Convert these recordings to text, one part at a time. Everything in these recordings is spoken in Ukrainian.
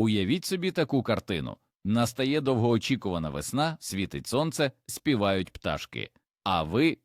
Уявіть собі таку картину. Настає довгоочікувана весна, світить сонце, співають пташки. А ви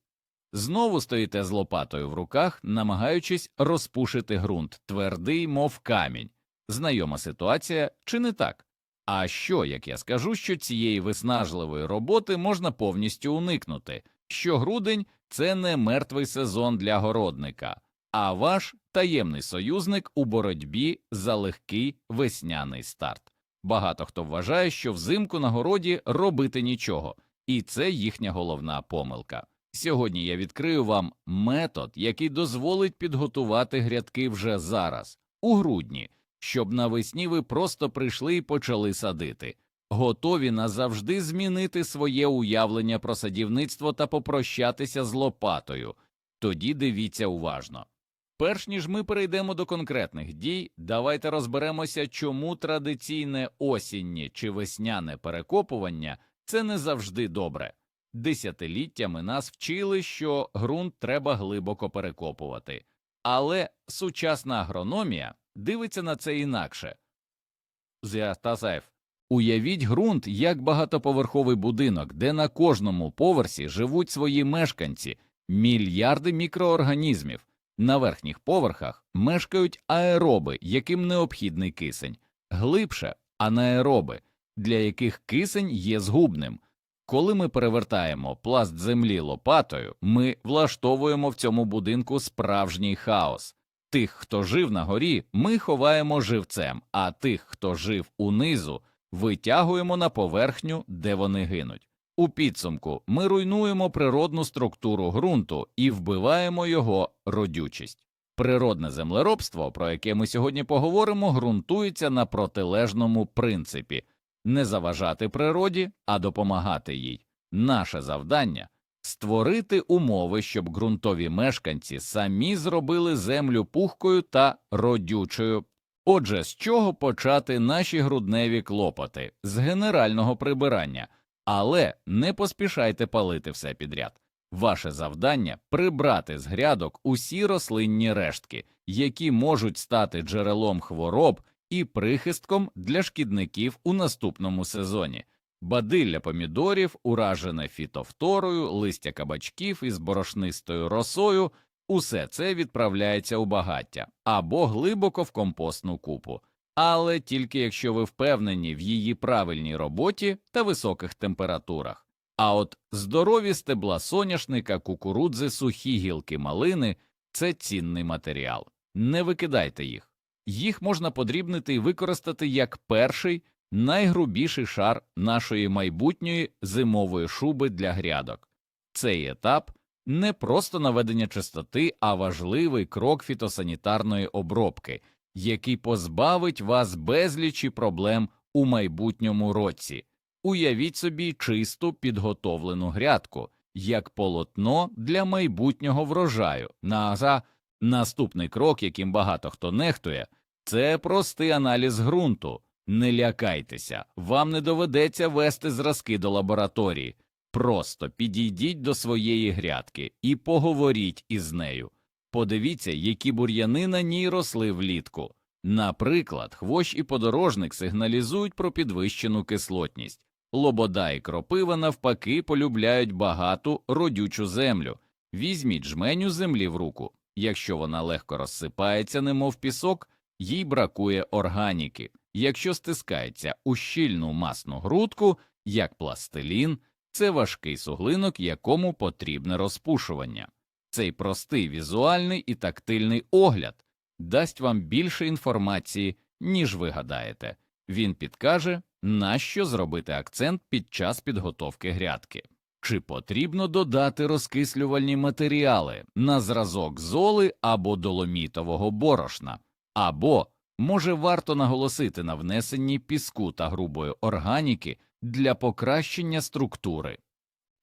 знову стоїте з лопатою в руках, намагаючись розпушити ґрунт, твердий, мов камінь. Знайома ситуація чи не так? А що, як я скажу, що цієї виснажливої роботи можна повністю уникнути, що грудень це не мертвий сезон для городника, а ваш таємний союзник у боротьбі за легкий весняний старт. Багато хто вважає, що взимку на городі робити нічого, і це їхня головна помилка. Сьогодні я відкрию вам метод, який дозволить підготувати грядки вже зараз, у грудні, щоб навесні ви просто прийшли і почали садити, готові назавжди змінити своє уявлення про садівництво та попрощатися з лопатою. Тоді дивіться уважно. Перш ніж ми перейдемо до конкретних дій, давайте розберемося, чому традиційне осіннє чи весняне перекопування це не завжди добре. Десятиліттями нас вчили, що ґрунт треба глибоко перекопувати, але сучасна агрономія дивиться на це інакше. Зіастазаєв. Уявіть ґрунт як багатоповерховий будинок, де на кожному поверсі живуть свої мешканці, мільярди мікроорганізмів. На верхніх поверхах мешкають аероби, яким необхідний кисень, глибше анаероби, для яких кисень є згубним. Коли ми перевертаємо пласт землі лопатою, ми влаштовуємо в цьому будинку справжній хаос. Тих, хто жив на горі, ми ховаємо живцем, а тих, хто жив унизу, витягуємо на поверхню, де вони гинуть. У підсумку ми руйнуємо природну структуру ґрунту і вбиваємо його родючість. Природне землеробство, про яке ми сьогодні поговоримо, ґрунтується на протилежному принципі не заважати природі, а допомагати їй. Наше завдання створити умови, щоб ґрунтові мешканці самі зробили землю пухкою та родючою. Отже, з чого почати наші грудневі клопоти з генерального прибирання, але не поспішайте палити все підряд. Ваше завдання прибрати з грядок усі рослинні рештки, які можуть стати джерелом хвороб і прихистком для шкідників у наступному сезоні. Бадилля помідорів, уражене фітофторою, листя кабачків із борошнистою росою усе це відправляється у багаття або глибоко в компостну купу, але тільки якщо ви впевнені в її правильній роботі та високих температурах. А от здорові стебла соняшника, кукурудзи, сухі гілки малини це цінний матеріал. Не викидайте їх. Їх можна подрібнити і використати як перший найгрубіший шар нашої майбутньої зимової шуби для грядок. Цей етап не просто наведення чистоти, а важливий крок фітосанітарної обробки, який позбавить вас безлічі проблем у майбутньому році. Уявіть собі чисту підготовлену грядку, як полотно для майбутнього врожаю. На наступний крок, яким багато хто нехтує, це простий аналіз ґрунту. Не лякайтеся, вам не доведеться вести зразки до лабораторії. Просто підійдіть до своєї грядки і поговоріть із нею. Подивіться, які бур'яни на ній росли влітку. Наприклад, хвощ і подорожник сигналізують про підвищену кислотність. Лобода і кропива, навпаки, полюбляють багату родючу землю. Візьміть жменю землі в руку. Якщо вона легко розсипається, немов пісок, їй бракує органіки. Якщо стискається у щільну масну грудку, як пластилін, це важкий суглинок, якому потрібне розпушування. Цей простий візуальний і тактильний огляд дасть вам більше інформації, ніж ви гадаєте. Він підкаже, на що зробити акцент під час підготовки грядки. Чи потрібно додати розкислювальні матеріали на зразок золи або доломітового борошна, або може варто наголосити на внесенні піску та грубої органіки для покращення структури.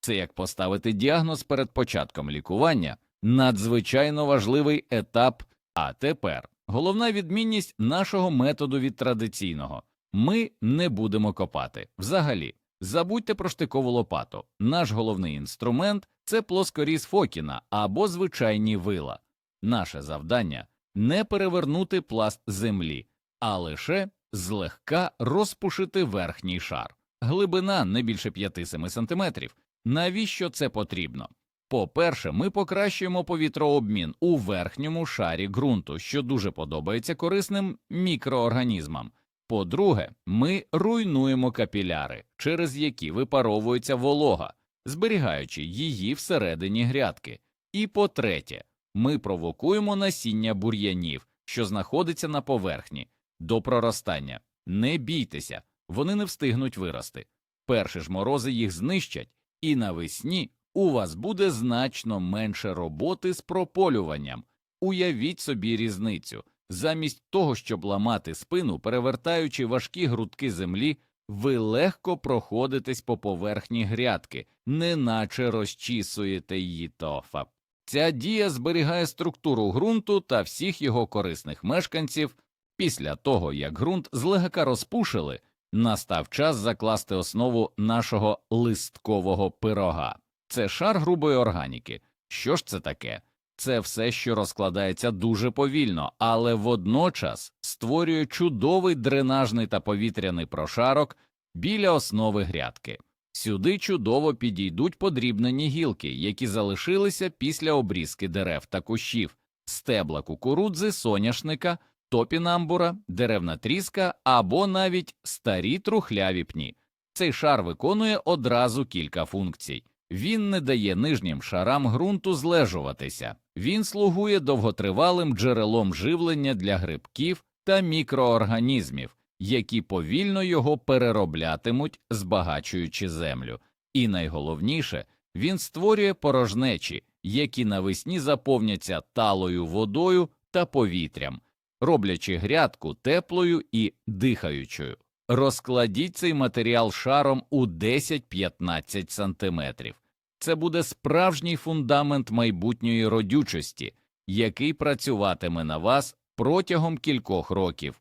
Це як поставити діагноз перед початком лікування, надзвичайно важливий етап. А тепер головна відмінність нашого методу від традиційного ми не будемо копати взагалі. Забудьте про штикову лопату. Наш головний інструмент це плоскоріз Фокіна або звичайні вила. Наше завдання не перевернути пласт землі, а лише злегка розпушити верхній шар. Глибина не більше 5-7 см. Навіщо це потрібно? По-перше, ми покращуємо повітрообмін у верхньому шарі ґрунту, що дуже подобається корисним мікроорганізмам. По-друге, ми руйнуємо капіляри, через які випаровується волога, зберігаючи її всередині грядки. І по-третє, ми провокуємо насіння бур'янів, що знаходиться на поверхні, до проростання. Не бійтеся, вони не встигнуть вирости. Перші ж морози їх знищать, і навесні у вас буде значно менше роботи з прополюванням. Уявіть собі різницю. Замість того, щоб ламати спину, перевертаючи важкі грудки землі, ви легко проходитесь по поверхні грядки, неначе розчісуєте її тофа. Ця дія зберігає структуру ґрунту та всіх його корисних мешканців. Після того, як ґрунт злегка розпушили, настав час закласти основу нашого листкового пирога. Це шар грубої органіки. Що ж це таке? Це все, що розкладається дуже повільно, але водночас створює чудовий дренажний та повітряний прошарок біля основи грядки. Сюди чудово підійдуть подрібнені гілки, які залишилися після обрізки дерев та кущів, стебла кукурудзи, соняшника, топінамбура, деревна тріска або навіть старі трухляві пні. Цей шар виконує одразу кілька функцій. Він не дає нижнім шарам ґрунту злежуватися, він слугує довготривалим джерелом живлення для грибків та мікроорганізмів, які повільно його перероблятимуть, збагачуючи землю. І найголовніше, він створює порожнечі, які навесні заповняться талою водою та повітрям, роблячи грядку теплою і дихаючою. Розкладіть цей матеріал шаром у 10-15 сантиметрів. Це буде справжній фундамент майбутньої родючості, який працюватиме на вас протягом кількох років.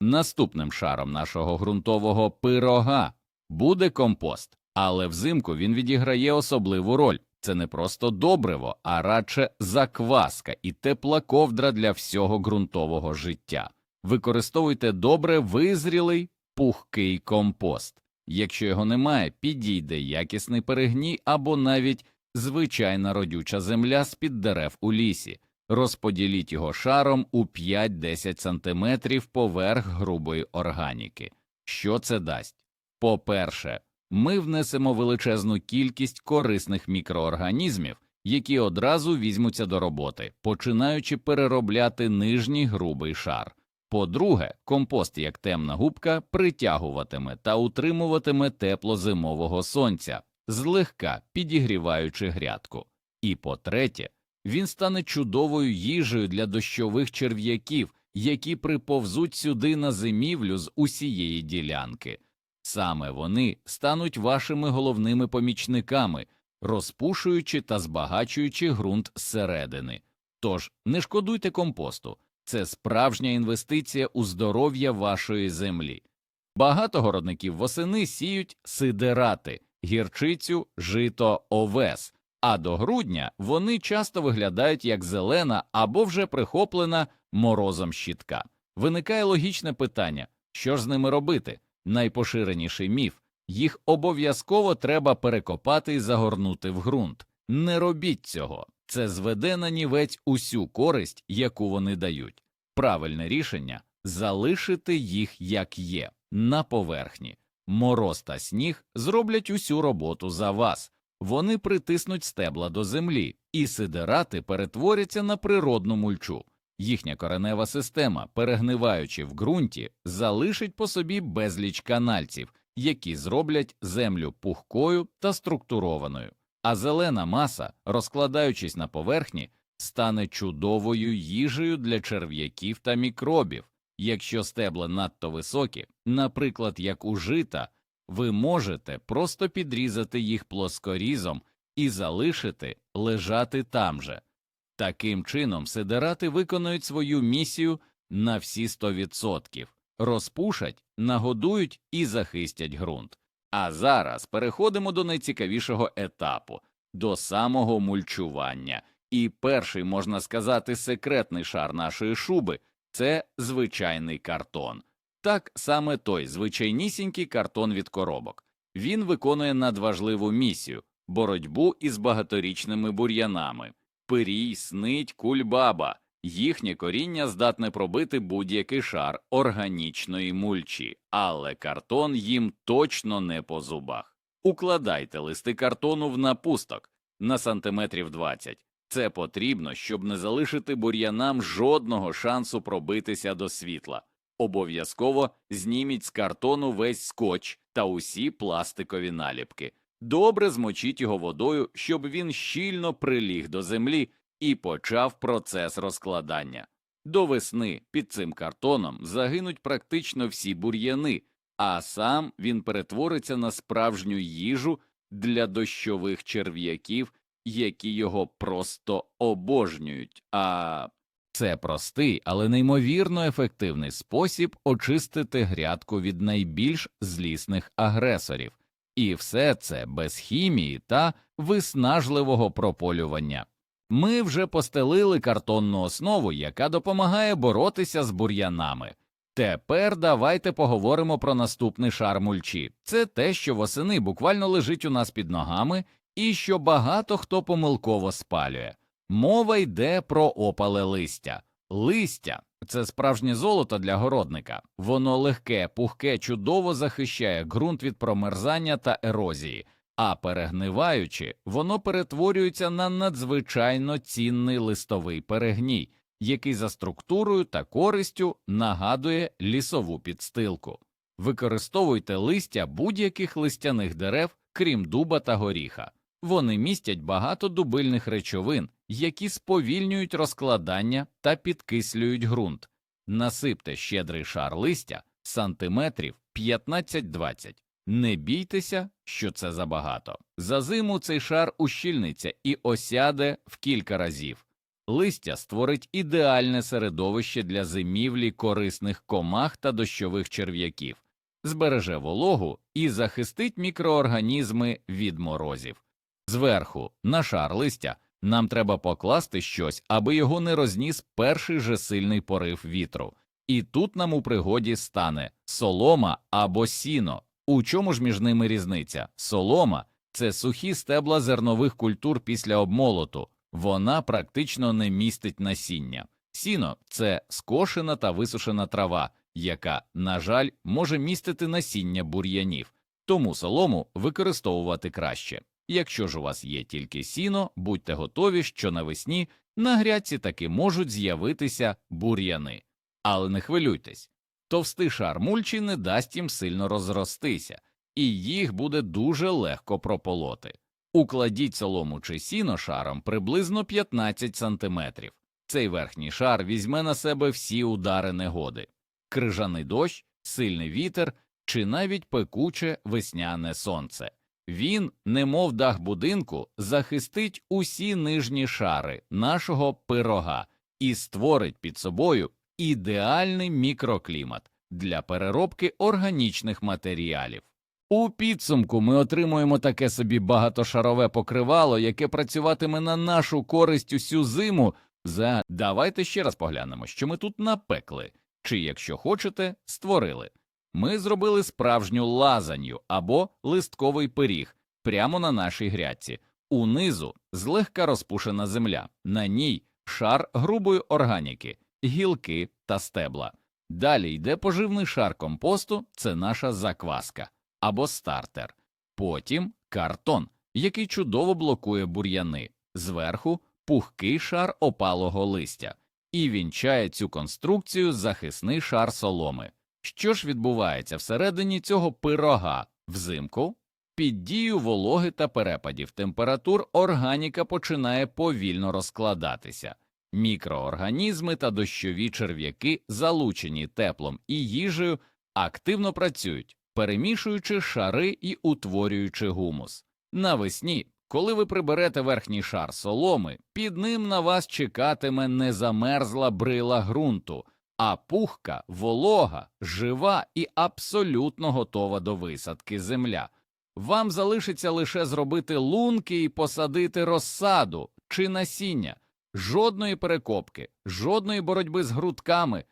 Наступним шаром нашого ґрунтового пирога буде компост, але взимку він відіграє особливу роль. Це не просто добриво, а радше закваска і тепла ковдра для всього ґрунтового життя. Використовуйте добре визрілий пухкий компост. Якщо його немає, підійде якісний перегній або навіть звичайна родюча земля з-під дерев у лісі. Розподіліть його шаром у 5-10 см поверх грубої органіки. Що це дасть? По-перше, ми внесемо величезну кількість корисних мікроорганізмів, які одразу візьмуться до роботи, починаючи переробляти нижній грубий шар. По-друге, компост як темна губка притягуватиме та утримуватиме тепло зимового сонця, злегка підігріваючи грядку. І по-третє, він стане чудовою їжею для дощових черв'яків, які приповзуть сюди на зимівлю з усієї ділянки. Саме вони стануть вашими головними помічниками, розпушуючи та збагачуючи ґрунт зсередини. Тож не шкодуйте компосту. Це справжня інвестиція у здоров'я вашої землі. Багато городників восени сіють сидерати, гірчицю, жито, овес, а до грудня вони часто виглядають як зелена або вже прихоплена морозом щітка. Виникає логічне питання що ж з ними робити? Найпоширеніший міф їх обов'язково треба перекопати і загорнути в ґрунт. Не робіть цього. Це зведе на нівець усю користь, яку вони дають. Правильне рішення залишити їх як є, на поверхні. Мороз та сніг зроблять усю роботу за вас. Вони притиснуть стебла до землі, і сидерати перетворяться на природну мульчу. Їхня коренева система, перегниваючи в ґрунті, залишить по собі безліч канальців, які зроблять землю пухкою та структурованою а зелена маса, розкладаючись на поверхні, стане чудовою їжею для черв'яків та мікробів. Якщо стебла надто високі, наприклад, як у жита, ви можете просто підрізати їх плоскорізом і залишити лежати там же. Таким чином, сидерати виконують свою місію на всі 100%, розпушать, нагодують і захистять ґрунт. А зараз переходимо до найцікавішого етапу до самого мульчування. І перший, можна сказати, секретний шар нашої шуби це звичайний картон. Так саме той звичайнісінький картон від коробок. Він виконує надважливу місію боротьбу із багаторічними бур'янами. Пирій, снить, кульбаба. Їхнє коріння здатне пробити будь-який шар органічної мульчі, але картон їм точно не по зубах. Укладайте листи картону в напусток на сантиметрів 20. Це потрібно, щоб не залишити бур'янам жодного шансу пробитися до світла. Обов'язково зніміть з картону весь скотч та усі пластикові наліпки. Добре змочіть його водою, щоб він щільно приліг до землі і почав процес розкладання. До весни під цим картоном загинуть практично всі бур'яни, а сам він перетвориться на справжню їжу для дощових черв'яків, які його просто обожнюють. А це простий, але неймовірно ефективний спосіб очистити грядку від найбільш злісних агресорів, і все це без хімії та виснажливого прополювання. Ми вже постелили картонну основу, яка допомагає боротися з бур'янами. Тепер давайте поговоримо про наступний шар мульчі. Це те, що восени буквально лежить у нас під ногами, і що багато хто помилково спалює. Мова йде про опале листя. Листя це справжнє золото для городника. Воно легке, пухке, чудово захищає ґрунт від промерзання та ерозії, а перегниваючи, воно перетворюється на надзвичайно цінний листовий перегній, який за структурою та користю нагадує лісову підстилку. Використовуйте листя будь-яких листяних дерев, крім дуба та горіха. Вони містять багато дубильних речовин, які сповільнюють розкладання та підкислюють ґрунт. Насипте щедрий шар листя сантиметрів 15-20. Не бійтеся, що це забагато. За зиму цей шар ущільниться і осяде в кілька разів. Листя створить ідеальне середовище для зимівлі корисних комах та дощових черв'яків, збереже вологу і захистить мікроорганізми від морозів. Зверху, на шар листя, нам треба покласти щось, аби його не розніс перший же сильний порив вітру. І тут нам у пригоді стане солома або сіно. У чому ж між ними різниця? Солома це сухі стебла зернових культур після обмолоту, вона практично не містить насіння. Сіно це скошена та висушена трава, яка, на жаль, може містити насіння бур'янів, тому солому використовувати краще. Якщо ж у вас є тільки сіно, будьте готові, що навесні на грядці таки можуть з'явитися бур'яни. Але не хвилюйтесь, товстий шар мульчі не дасть їм сильно розростися, і їх буде дуже легко прополоти. Укладіть солому чи сіно шаром приблизно 15 см. Цей верхній шар візьме на себе всі удари негоди крижаний дощ, сильний вітер чи навіть пекуче весняне сонце. Він, немов дах будинку, захистить усі нижні шари нашого пирога і створить під собою ідеальний мікроклімат для переробки органічних матеріалів. У підсумку ми отримуємо таке собі багатошарове покривало, яке працюватиме на нашу користь усю зиму. За давайте ще раз поглянемо, що ми тут напекли, чи, якщо хочете, створили. Ми зробили справжню лазанью або листковий пиріг прямо на нашій грядці. Унизу злегка розпушена земля, на ній шар грубої органіки, гілки та стебла. Далі йде поживний шар компосту, це наша закваска або стартер. Потім картон, який чудово блокує бур'яни, зверху пухкий шар опалого листя, і вінчає цю конструкцію захисний шар соломи. Що ж відбувається всередині цього пирога взимку? Під дією вологи та перепадів температур органіка починає повільно розкладатися. Мікроорганізми та дощові черв'яки, залучені теплом і їжею, активно працюють, перемішуючи шари і утворюючи гумус. Навесні, коли ви приберете верхній шар соломи, під ним на вас чекатиме не замерзла брила ґрунту, а пухка, волога, жива і абсолютно готова до висадки земля. Вам залишиться лише зробити лунки і посадити розсаду чи насіння, жодної перекопки, жодної боротьби з грудками.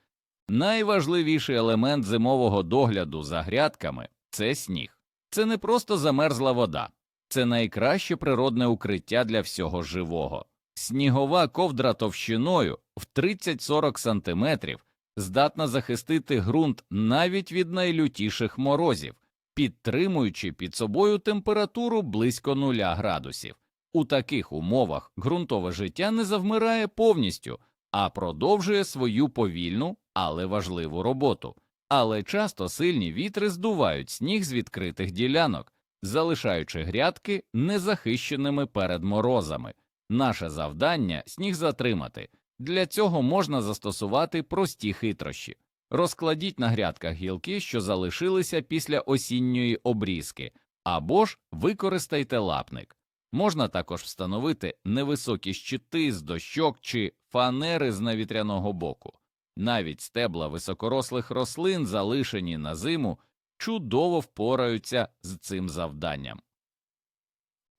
Найважливіший елемент зимового догляду за грядками це сніг. Це не просто замерзла вода, це найкраще природне укриття для всього живого. Снігова ковдра товщиною в 30-40 см здатна захистити ґрунт навіть від найлютіших морозів, підтримуючи під собою температуру близько 0 градусів. У таких умовах ґрунтове життя не завмирає повністю, а продовжує свою повільну, але важливу роботу. Але часто сильні вітри здувають сніг з відкритих ділянок, залишаючи грядки незахищеними перед морозами. Наше завдання сніг затримати. Для цього можна застосувати прості хитрощі. Розкладіть на грядках гілки, що залишилися після осінньої обрізки, або ж використайте лапник. Можна також встановити невисокі щити з дощок чи фанери з навітряного боку. Навіть стебла високорослих рослин, залишені на зиму, чудово впораються з цим завданням.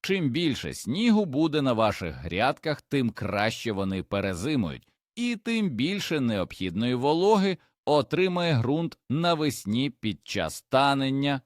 Чим більше снігу буде на ваших грядках, тим краще вони перезимують, і тим більше необхідної вологи отримає ґрунт навесні під час танення.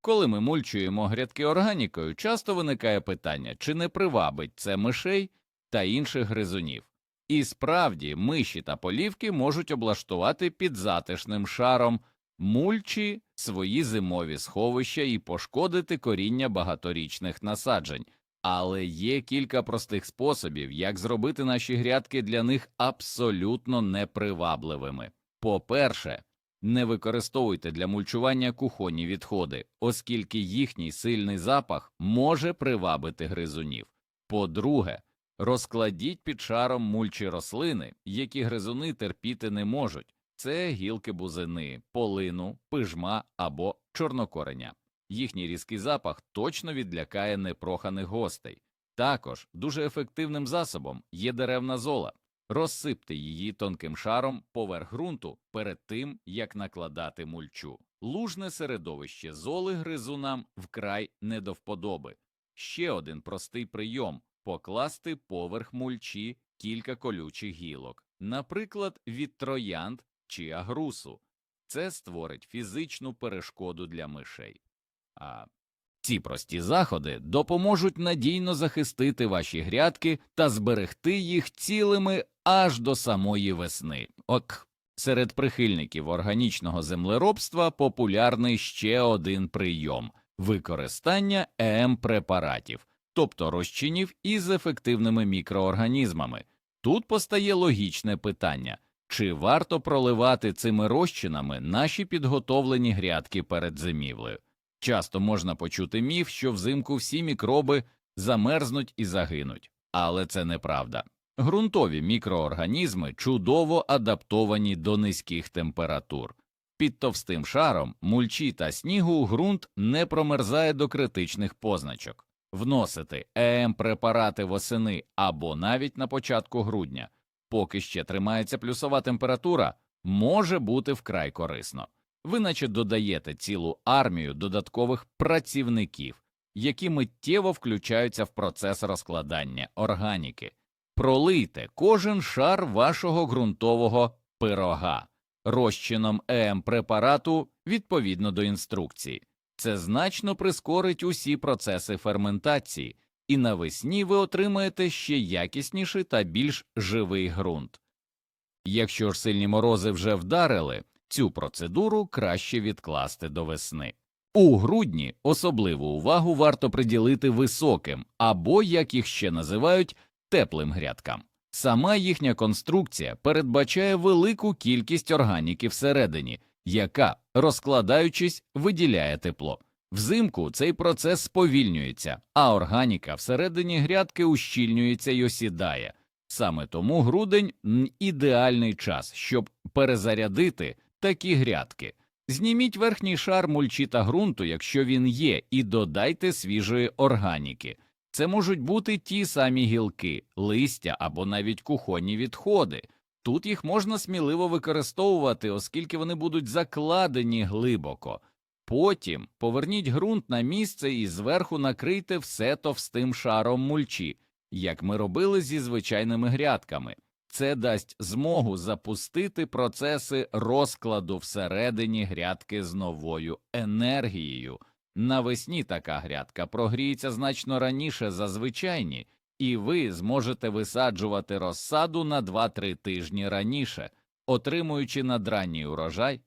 Коли ми мульчуємо грядки органікою, часто виникає питання, чи не привабить це мишей та інших гризунів. І справді миші та полівки можуть облаштувати під затишним шаром мульчі свої зимові сховища і пошкодити коріння багаторічних насаджень. Але є кілька простих способів, як зробити наші грядки для них абсолютно непривабливими. По-перше, не використовуйте для мульчування кухонні відходи, оскільки їхній сильний запах може привабити гризунів. По-друге, розкладіть під шаром мульчі рослини, які гризуни терпіти не можуть. Це гілки бузини, полину, пижма або чорнокореня. Їхній різкий запах точно відлякає непроханих гостей. Також дуже ефективним засобом є деревна зола. Розсипте її тонким шаром поверх ґрунту перед тим, як накладати мульчу. Лужне середовище золи гризунам вкрай не до вподоби. Ще один простий прийом покласти поверх мульчі кілька колючих гілок, наприклад, від троянд чи агрусу. Це створить фізичну перешкоду для мишей. А ці прості заходи допоможуть надійно захистити ваші грядки та зберегти їх цілими аж до самої весни. Ок. Серед прихильників органічного землеробства популярний ще один прийом використання ЕМ-препаратів, тобто розчинів із ефективними мікроорганізмами. Тут постає логічне питання чи варто проливати цими розчинами наші підготовлені грядки перед зимівлею? Часто можна почути міф, що взимку всі мікроби замерзнуть і загинуть, але це неправда. Ґрунтові мікроорганізми чудово адаптовані до низьких температур. Під товстим шаром мульчі та снігу ґрунт не промерзає до критичних позначок. Вносити ЕМ-препарати восени або навіть на початку грудня, поки ще тримається плюсова температура, може бути вкрай корисно. Ви наче додаєте цілу армію додаткових працівників, які миттєво включаються в процес розкладання органіки. Пролийте кожен шар вашого ґрунтового пирога розчином ЕМ-препарату відповідно до інструкції. Це значно прискорить усі процеси ферментації, і навесні ви отримаєте ще якісніший та більш живий ґрунт. Якщо ж сильні морози вже вдарили, цю процедуру краще відкласти до весни. У грудні особливу увагу варто приділити високим або, як їх ще називають, теплим грядкам. Сама їхня конструкція передбачає велику кількість органіки всередині, яка, розкладаючись, виділяє тепло. Взимку цей процес сповільнюється, а органіка всередині грядки ущільнюється й осідає. Саме тому грудень ідеальний час, щоб перезарядити такі грядки. Зніміть верхній шар мульчі та ґрунту, якщо він є, і додайте свіжої органіки. Це можуть бути ті самі гілки, листя або навіть кухонні відходи. Тут їх можна сміливо використовувати, оскільки вони будуть закладені глибоко. Потім поверніть ґрунт на місце і зверху накрийте все товстим шаром мульчі, як ми робили зі звичайними грядками. Це дасть змогу запустити процеси розкладу всередині грядки з новою енергією. Навесні така грядка прогріється значно раніше за звичайні, і ви зможете висаджувати розсаду на 2-3 тижні раніше, отримуючи надранній урожай.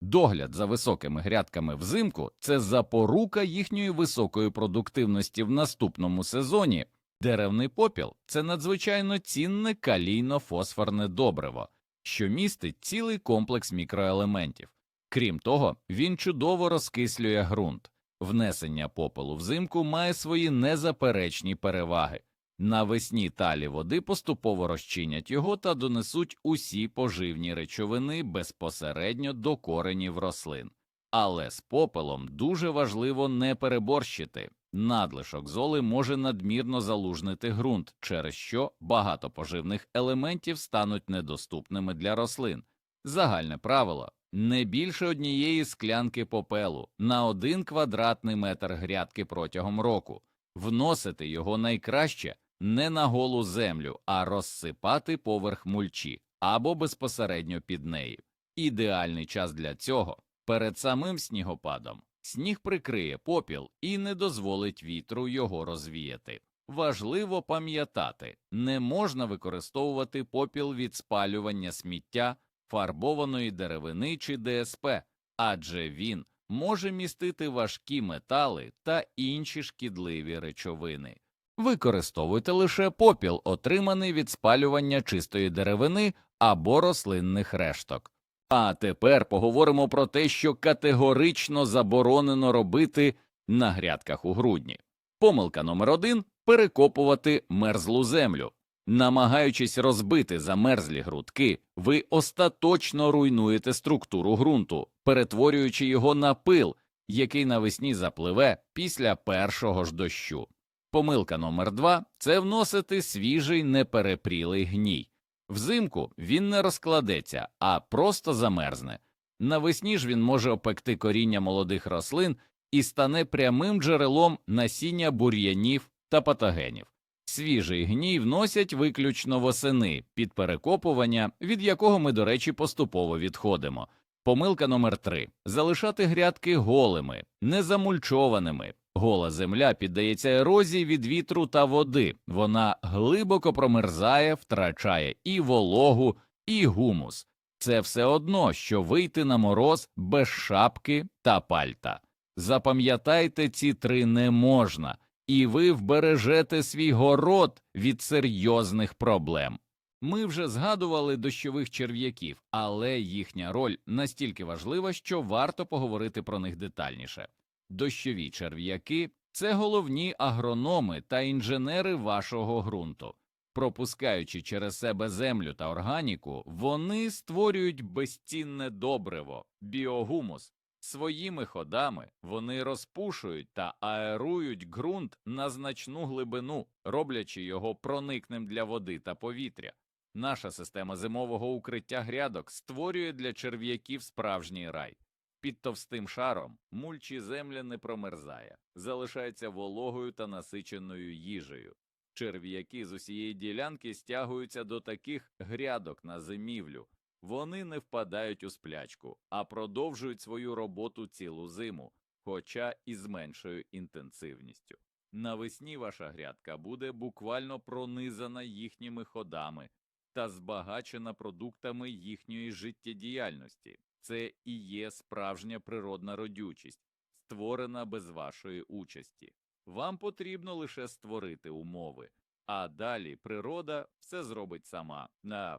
Догляд за високими грядками взимку це запорука їхньої високої продуктивності в наступному сезоні. Деревний попіл це надзвичайно цінне калійно-фосфорне добриво, що містить цілий комплекс мікроелементів. Крім того, він чудово розкислює ґрунт. Внесення попелу взимку має свої незаперечні переваги. Навесні талі води поступово розчинять його та донесуть усі поживні речовини безпосередньо до коренів рослин. Але з попелом дуже важливо не переборщити. Надлишок золи може надмірно залужнити ґрунт, через що багато поживних елементів стануть недоступними для рослин. Загальне правило не більше однієї склянки попелу на один квадратний метр грядки протягом року. Вносити його найкраще не на голу землю, а розсипати поверх мульчі або безпосередньо під неї. Ідеальний час для цього перед самим снігопадом. Сніг прикриє попіл і не дозволить вітру його розвіяти. Важливо пам'ятати, не можна використовувати попіл від спалювання сміття, фарбованої деревини чи ДСП, адже він може містити важкі метали та інші шкідливі речовини. Використовуйте лише попіл, отриманий від спалювання чистої деревини або рослинних решток. А тепер поговоримо про те, що категорично заборонено робити на грядках у грудні. Помилка номер один перекопувати мерзлу землю. Намагаючись розбити замерзлі грудки, ви остаточно руйнуєте структуру ґрунту, перетворюючи його на пил, який навесні запливе після першого ж дощу. Помилка номер два це вносити свіжий неперепрілий гній. Взимку він не розкладеться, а просто замерзне. Навесні ж він може опекти коріння молодих рослин і стане прямим джерелом насіння бур'янів та патогенів. Свіжий гній вносять виключно восени під перекопування, від якого ми, до речі, поступово відходимо. Помилка номер три залишати грядки голими, незамульчованими. Гола земля піддається ерозії від вітру та води, вона глибоко промерзає, втрачає і вологу, і гумус. Це все одно, що вийти на мороз без шапки та пальта. Запам'ятайте, ці три не можна, і ви вбережете свій город від серйозних проблем. Ми вже згадували дощових черв'яків, але їхня роль настільки важлива, що варто поговорити про них детальніше. Дощові черв'яки це головні агрономи та інженери вашого ґрунту. Пропускаючи через себе землю та органіку, вони створюють безцінне добриво, біогумус. Своїми ходами вони розпушують та аерують ґрунт на значну глибину, роблячи його проникним для води та повітря. Наша система зимового укриття грядок створює для черв'яків справжній рай. Під товстим шаром мульчі земля не промерзає, залишається вологою та насиченою їжею. Черв'яки з усієї ділянки стягуються до таких грядок на зимівлю. Вони не впадають у сплячку, а продовжують свою роботу цілу зиму, хоча і з меншою інтенсивністю. Навесні ваша грядка буде буквально пронизана їхніми ходами та збагачена продуктами їхньої життєдіяльності. Це і є справжня природна родючість, створена без вашої участі. Вам потрібно лише створити умови, а далі природа все зробить сама. На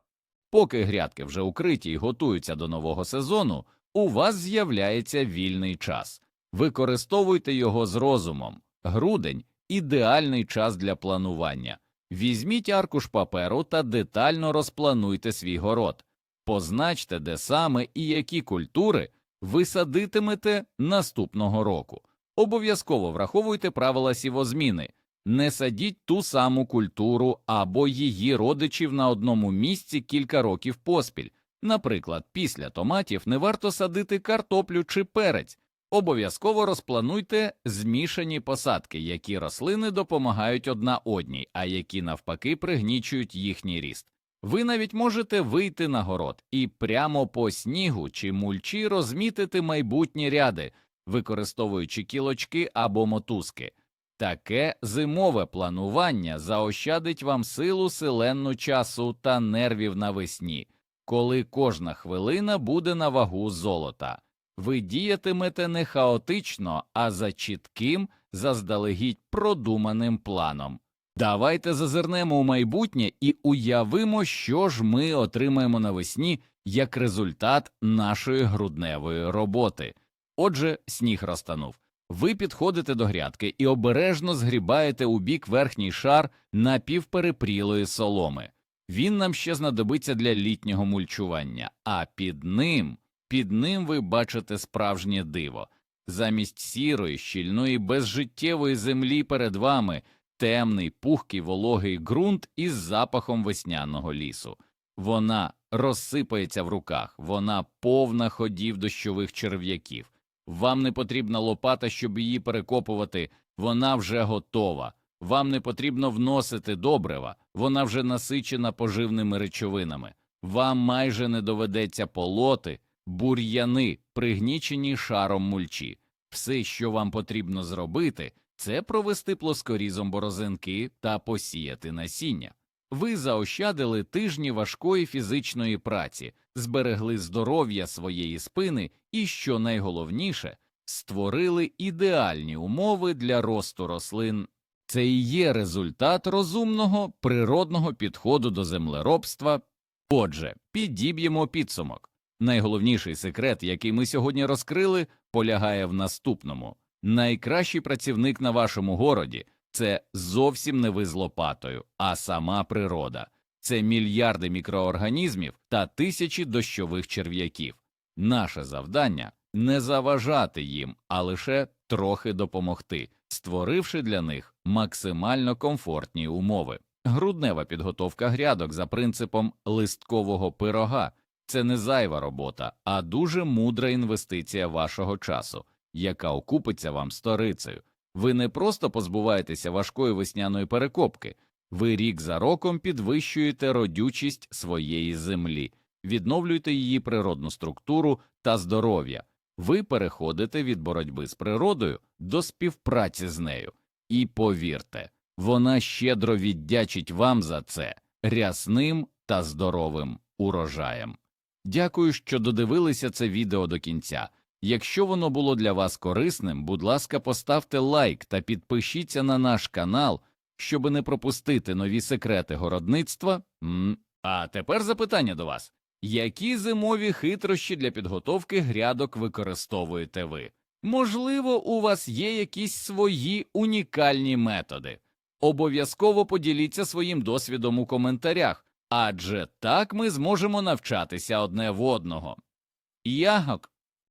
поки грядки вже укриті і готуються до нового сезону, у вас з'являється вільний час. Використовуйте його з розумом. Грудень ідеальний час для планування. Візьміть аркуш паперу та детально розплануйте свій город. Позначте, де саме і які культури ви садитимете наступного року. Обов'язково враховуйте правила сівозміни. Не садіть ту саму культуру або її родичів на одному місці кілька років поспіль. Наприклад, після томатів не варто садити картоплю чи перець. Обов'язково розплануйте змішані посадки, які рослини допомагають одна одній, а які навпаки пригнічують їхній ріст. Ви навіть можете вийти на город і прямо по снігу чи мульчі розмітити майбутні ряди, використовуючи кілочки або мотузки. Таке зимове планування заощадить вам силу селенну часу та нервів навесні, коли кожна хвилина буде на вагу золота. Ви діятимете не хаотично, а за чітким, заздалегідь продуманим планом. Давайте зазирнемо у майбутнє і уявимо, що ж ми отримаємо навесні як результат нашої грудневої роботи. Отже, сніг розтанув. Ви підходите до грядки і обережно згрібаєте у бік верхній шар напівперепрілої соломи. Він нам ще знадобиться для літнього мульчування, а під ним, під ним ви бачите справжнє диво. Замість сірої, щільної, безжиттєвої землі перед вами темний, пухкий вологий ґрунт із запахом весняного лісу. Вона розсипається в руках, вона повна ходів дощових черв'яків. Вам не потрібна лопата, щоб її перекопувати, вона вже готова. Вам не потрібно вносити добрива, вона вже насичена поживними речовинами. Вам майже не доведеться полоти, бур'яни, пригнічені шаром мульчі. Все, що вам потрібно зробити, це провести плоскорізом борозинки та посіяти насіння. Ви заощадили тижні важкої фізичної праці, зберегли здоров'я своєї спини і, що найголовніше, створили ідеальні умови для росту рослин. Це і є результат розумного природного підходу до землеробства. Отже, підіб'ємо підсумок. Найголовніший секрет, який ми сьогодні розкрили, полягає в наступному: найкращий працівник на вашому городі це зовсім не ви з лопатою, а сама природа. Це мільярди мікроорганізмів та тисячі дощових черв'яків. Наше завдання не заважати їм, а лише трохи допомогти, створивши для них максимально комфортні умови. Груднева підготовка грядок за принципом листкового пирога це не зайва робота, а дуже мудра інвестиція вашого часу, яка окупиться вам сторицею. Ви не просто позбуваєтеся важкої весняної перекопки, ви рік за роком підвищуєте родючість своєї землі, відновлюєте її природну структуру та здоров'я. Ви переходите від боротьби з природою до співпраці з нею. І повірте, вона щедро віддячить вам за це рясним та здоровим урожаєм. Дякую, що додивилися це відео до кінця. Якщо воно було для вас корисним, будь ласка, поставте лайк та підпишіться на наш канал, щоби не пропустити нові секрети городництва. А тепер запитання до вас: які зимові хитрощі для підготовки грядок використовуєте ви? Можливо, у вас є якісь свої унікальні методи. Обов'язково поділіться своїм досвідом у коментарях, адже так ми зможемо навчатися одне в одного. Ягок